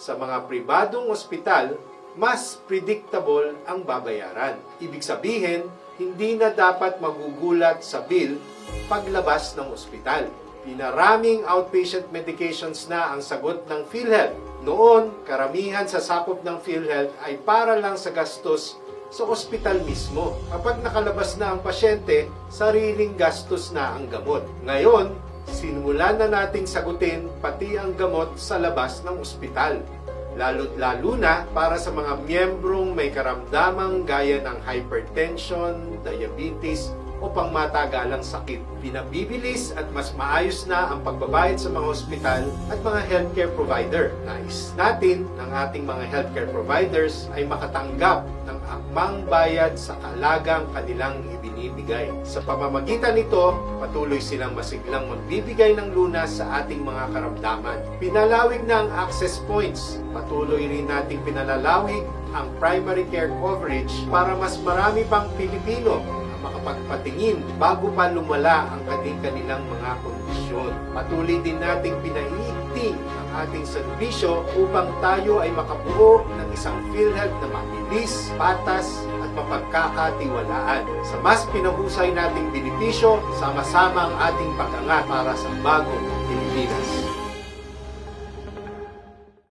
sa mga pribadong ospital, mas predictable ang babayaran. Ibig sabihin, hindi na dapat magugulat sa bill paglabas ng ospital. Pinaraming outpatient medications na ang sagot ng PhilHealth. Noon, karamihan sa sakop ng PhilHealth ay para lang sa gastos sa ospital mismo. Kapag nakalabas na ang pasyente, sariling gastos na ang gamot. Ngayon, simulan na nating sagutin pati ang gamot sa labas ng ospital. Lalo't lalo na para sa mga miyembrong may karamdamang gaya ng hypertension, diabetes, o pangmatagalang sakit. Pinabibilis at mas maayos na ang pagbabayad sa mga ospital at mga healthcare provider. Nais natin ng ating mga healthcare providers ay makatanggap ng akmang bayad sa kalagang kanilang ibinibigay. Sa pamamagitan nito, patuloy silang masiglang magbibigay ng lunas sa ating mga karamdaman. Pinalawig na ang access points. Patuloy rin nating pinalalawig ang primary care coverage para mas marami pang Pilipino makapagpatingin bago pa lumala ang kanilang mga kondisyon. Patuloy din nating pinahiigting ang ating serbisyo upang tayo ay makabuo ng isang PhilHealth na mabilis, patas, at mapagkakatiwalaan. Sa mas pinahusay nating benepisyo, sama-sama ang ating pag-angat para sa bagong.